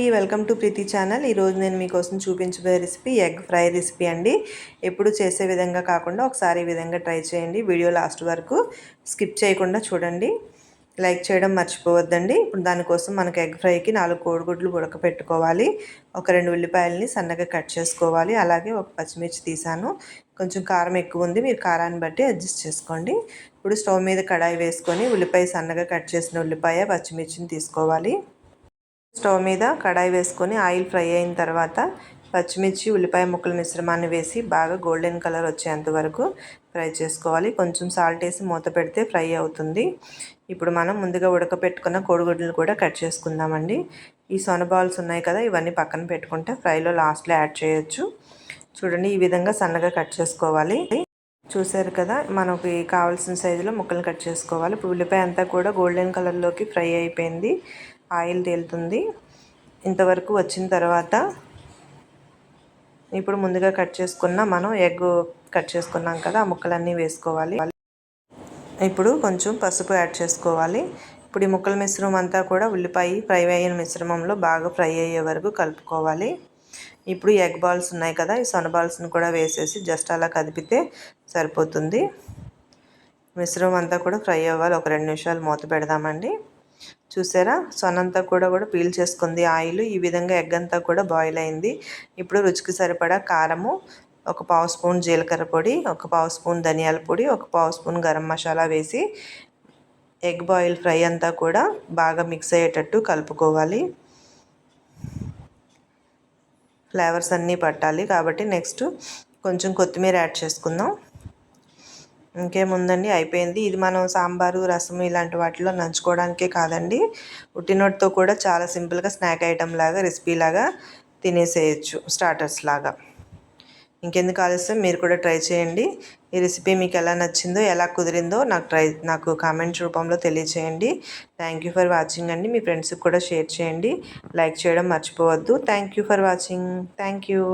అండి. Welcome to Preethi channel. ఈరోజు నేను మీకోసం చూపించబోయే రెసిపీ ఎగ్ ఫ్రై రెసిపీ అండి. ఎప్పుడు చేసే విధంగా కాకుండా ఒకసారి ఈ విధంగా ట్రై చేయండి. వీడియో లాస్ట్ వరకు స్కిప్ చేయకుండా చూడండి. లైక్ చేయడం మర్చిపోవద్దండి. ఇప్పుడు దానికోసం మనకు ఎగ్ ఫ్రైకి నాలుగు కోడిగుడ్లు ఉడకపెట్టుకోవాలి. ఒక రెండు ఉల్లిపాయలని సన్నగా కట్ చేసుకోవాలి. అలాగే ఒక పచ్చిమిర్చి తీసాను. కొంచెం కారం ఎక్కువ ఉంది. మీరు కారాన్ని బట్టి అడ్జస్ట్ చేసుకోండి. ఇప్పుడు స్టవ్ మీద కడాయి వేసుకొని ఉల్లిపాయ సన్నగా కట్ చేసిన ఉల్లిపాయ పచ్చిమిర్చిని తీసుకోవాలి. స్టవ్ మీద కడాయి వేసుకొని ఆయిల్ ఫ్రై అయిన తర్వాత పచ్చిమిర్చి ఉల్లిపాయ ముక్కల మిశ్రమాన్ని వేసి బాగా గోల్డెన్ కలర్ వచ్చేంత వరకు ఫ్రై చేసుకోవాలి. కొంచెం సాల్ట్ వేసి మూత పెడితే ఫ్రై అవుతుంది. ఇప్పుడు మనం ముందుగా ఉడకపెట్టుకున్న కోడిగుడ్లు కూడా కట్ చేసుకుందామండి. ఈ సొన బాల్స్ ఉన్నాయి కదా ఇవన్నీ పక్కన పెట్టుకుంటే ఫ్రైలో లాస్ట్లో యాడ్ చేయొచ్చు. చూడండి ఈ విధంగా సన్నగా కట్ చేసుకోవాలి. చూసారు కదా మనకి కావాల్సిన సైజులో ముక్కలు కట్ చేసుకోవాలి. ఇప్పుడు ఉల్లిపాయ అంతా కూడా గోల్డెన్ కలర్లోకి ఫ్రై అయిపోయింది. ఆయిల్ తేలుతుంది. ఇంతవరకు వచ్చిన తర్వాత ఇప్పుడు ముందుగా కట్ చేసుకున్న మనం ఎగ్ కట్ చేసుకున్నాం కదా ఆ ముక్కలన్నీ వేసుకోవాలి. ఇప్పుడు కొంచెం పసుపు యాడ్ చేసుకోవాలి. ఇప్పుడు ఈ ముక్కల మిశ్రమం అంతా కూడా ఉల్లిపాయ ఫ్రై అయిన మిశ్రమంలో బాగా ఫ్రై అయ్యే వరకు కలుపుకోవాలి. ఇప్పుడు ఎగ్ బాల్స్ ఉన్నాయి కదా ఈ సొన బాల్స్ని కూడా వేసేసి జస్ట్ అలా కదిపితే సరిపోతుంది. మిశ్రమం అంతా కూడా ఫ్రై అవ్వాలి. ఒక రెండు నిమిషాలు మూత పెడదామండి. చూసారా? సొనంతా కూడా కూడా పీల్ చేసుకుంది ఆయిల్. ఈ విధంగా ఎగ్ అంతా కూడా బాయిల్ అయింది. ఇప్పుడు రుచికి సరిపడా కారము ఒక పావు స్పూన్ జీలకర్ర పొడి ఒక పావు స్పూన్ ధనియాల పొడి ఒక పావు స్పూన్ గరం మసాలా వేసి ఎగ్ బాయిల్ ఫ్రై అంతా కూడా బాగా మిక్స్ అయ్యేటట్టు కలుపుకోవాలి. ఫ్లేవర్స్ అన్నీ పట్టాలి కాబట్టి నెక్స్ట్ కొంచెం కొత్తిమీర యాడ్ చేసుకుందాం. ఇంకేముందండి? అయిపోయింది. ఇది మనం సాంబారు రసం ఇలాంటి వాటిలో నంచుకోవడానికే కాదండి. ఉట్టినోటితో కూడా చాలా సింపుల్గా స్నాక్ ఐటెం లాగా రెసిపీ లాగా తినేసేయచ్చు స్టార్టర్స్ లాగా. ఇంకెందుకు ఆలస్యం? మీరు కూడా ట్రై చేయండి. ఈ రెసిపీ మీకు ఎలా నచ్చిందో ఎలా కుదిరిందో నాకు ట్రై నాకు కామెంట్ రూపంలో తెలియచేయండి. థ్యాంక్ యూ ఫర్ వాచింగ్ అండి. మీ ఫ్రెండ్స్కి కూడా షేర్ చేయండి. లైక్ చేయడం మర్చిపోవద్దు. Thank you for watching. Thank you.